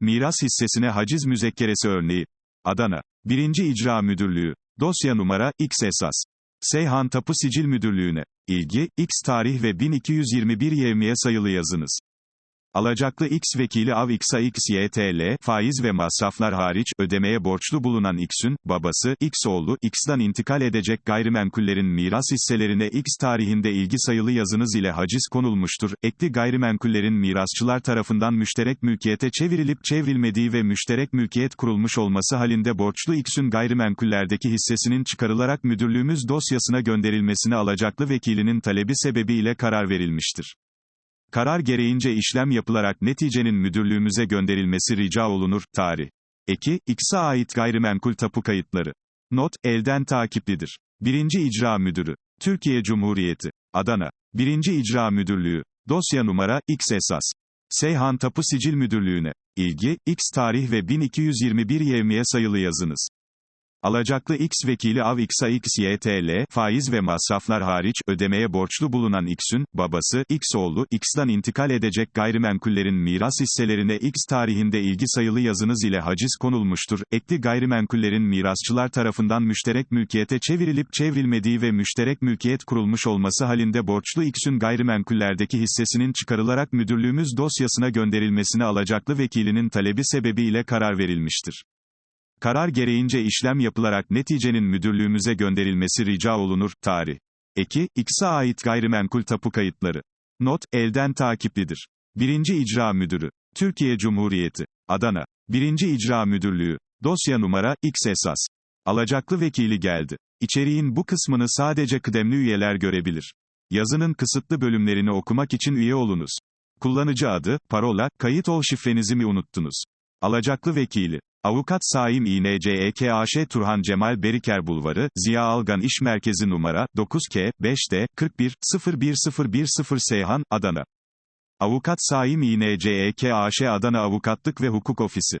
Miras hissesine haciz müzekkeresi örneği. Adana. 1. İcra Müdürlüğü. Dosya numara, X esas. Seyhan Tapu Sicil Müdürlüğü'ne. İlgi, X tarih ve 1221 yevmiye sayılı yazınız. Alacaklı X vekili av X'a X YTL, faiz ve masraflar hariç, ödemeye borçlu bulunan X'ün, babası, X oğlu, X'dan intikal edecek gayrimenkullerin miras hisselerine X tarihinde ilgi sayılı yazınız ile haciz konulmuştur. Ekli gayrimenkullerin mirasçılar tarafından müşterek mülkiyete çevrilip çevrilmediği ve müşterek mülkiyet kurulmuş olması halinde borçlu X'ün gayrimenkullerdeki hissesinin çıkarılarak müdürlüğümüz dosyasına gönderilmesine alacaklı vekilinin talebi sebebiyle karar verilmiştir. Karar gereğince işlem yapılarak neticenin müdürlüğümüze gönderilmesi rica olunur. Tarih. Eki, X'e ait gayrimenkul tapu kayıtları. Not, elden takiplidir. 1. İcra Müdürü. Türkiye Cumhuriyeti. Adana. 1. İcra Müdürlüğü. Dosya numara, X esas. Seyhan Tapu Sicil Müdürlüğü'ne. İlgi, X tarih ve 1221 yevmiye sayılı yazınız. Alacaklı X vekili av X'a X YTL, faiz ve masraflar hariç, ödemeye borçlu bulunan X'ün, babası, X oğlu, X'dan intikal edecek gayrimenkullerin miras hisselerine X tarihinde ilgi sayılı yazınız ile haciz konulmuştur. Ekli gayrimenkullerin mirasçılar tarafından müşterek mülkiyete çevrilip çevrilmediği ve müşterek mülkiyet kurulmuş olması halinde borçlu X'ün gayrimenkullerdeki hissesinin çıkarılarak müdürlüğümüz dosyasına gönderilmesine alacaklı vekilinin talebi sebebiyle karar verilmiştir. Karar gereğince işlem yapılarak neticenin müdürlüğümüze gönderilmesi rica olunur. Tarih. Eki, X'e ait gayrimenkul tapu kayıtları. Not, elden takiplidir. 1. İcra Müdürü. Türkiye Cumhuriyeti. Adana. 1. İcra Müdürlüğü. Dosya numara, X esas. Alacaklı vekili geldi. İçeriğin bu kısmını sadece kıdemli üyeler görebilir. Yazının kısıtlı bölümlerini okumak için üye olunuz. Kullanıcı adı, parola, kayıt ol şifrenizi mi unuttunuz? Alacaklı vekili. Avukat Saim İNCEKAŞ Turhan Cemal Beriker Bulvarı, Ziya Algan İş Merkezi numara, 9K, 5D, 41, 01010 Seyhan, Adana. Avukat Saim İNCEKAŞ Adana Avukatlık ve Hukuk Ofisi.